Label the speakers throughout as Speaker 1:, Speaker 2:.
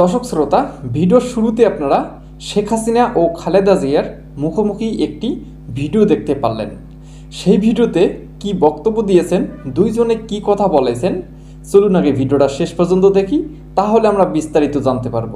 Speaker 1: দর্শক শ্রোতা, ভিডিওর শুরুতে আপনারা শেখ হাসিনা ও খালেদা জিয়ার মুখোমুখি একটি ভিডিও দেখতে পারলেন। সেই ভিডিওতে কি বক্তব্য দিয়েছেন, দুইজনে কি কথা বলেছেন, চলুন আগে ভিডিওটা শেষ পর্যন্ত দেখি, তাহলে আমরা বিস্তারিত জানতে পারব।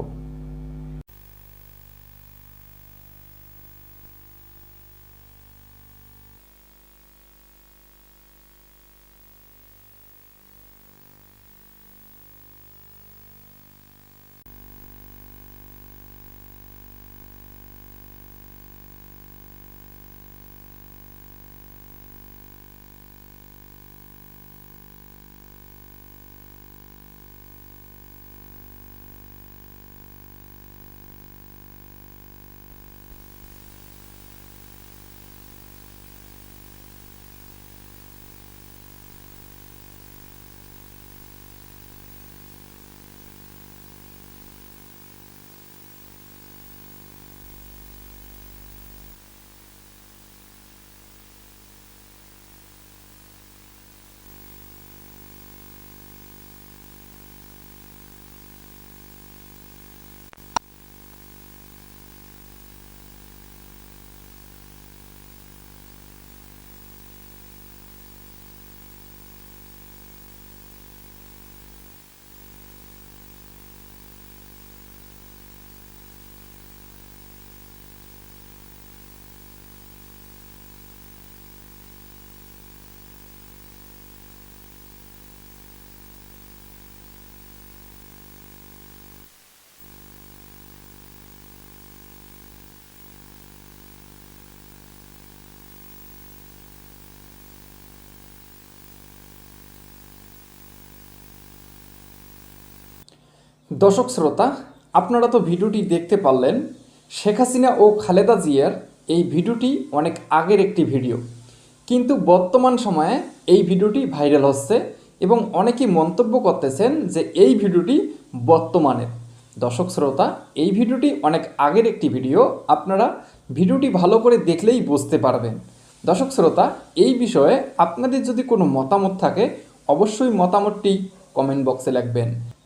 Speaker 1: দর্শক শ্রোতা, আপনারা তো ভিডিওটি দেখতে পারলেন, শেখ হাসিনা ও খালেদা জিয়ার এই ভিডিওটি অনেক আগের একটি ভিডিও। কিন্তু বর্তমান সময়ে এই ভিডিওটি ভাইরাল হচ্ছে এবং অনেকেই মন্তব্য করতেছেন যে এই ভিডিওটি বর্তমানের। দর্শক শ্রোতা, এই ভিডিওটি অনেক আগের একটি ভিডিও, আপনারা ভিডিওটি ভালো করে দেখলেই বুঝতে পারবেন। দর্শক শ্রোতা, এই বিষয়ে আপনাদের যদি কোনো মতামত থাকে, অবশ্যই মতামতটি কমেন্ট বক্সে লিখবেন।